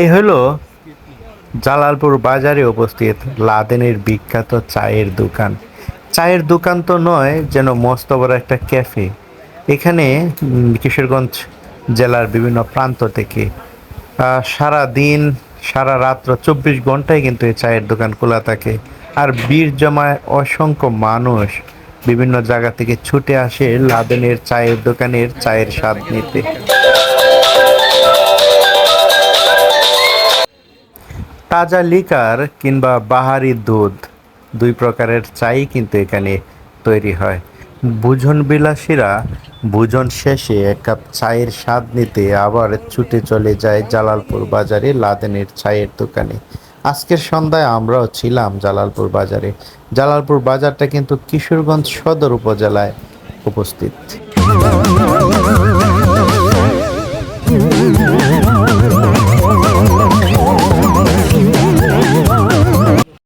এই হলো জালালপুর বাজারে উপস্থিত লাদেনের বিখ্যাত চায়ের দোকান। চায়ের দোকান তো নয়, যেন মস্ত বড় একটা ক্যাফে। এখানে কিশোরগঞ্জ জেলার বিভিন্ন প্রান্ত থেকে সারা দিন, সারা রাত্র চব্বিশ ঘন্টায় কিন্তু এই চায়ের দোকান খোলা থাকে। আর বীর জমায় অসংখ্য মানুষ বিভিন্ন জায়গা থেকে ছুটে আসে লাদেনের চায়ের দোকানের চায়ের স্বাদ নিতে। তাজা লিকার কিংবা বাহারি দুধ, দুই প্রকারের চাই কিন্তু এখানে তৈরি হয়। ভোজন বিলাসীরা ভোজন শেষে এক কাপ চায়ের স্বাদ নিতে আবার ছুটে চলে যায় জালালপুর বাজারে লাদেনের চায়ের দোকানে। আজকের সন্ধ্যায় আমরাও ছিলাম জালালপুর বাজারে। জালালপুর বাজারটা কিন্তু কিশোরগঞ্জ সদর উপজেলায় উপস্থিত।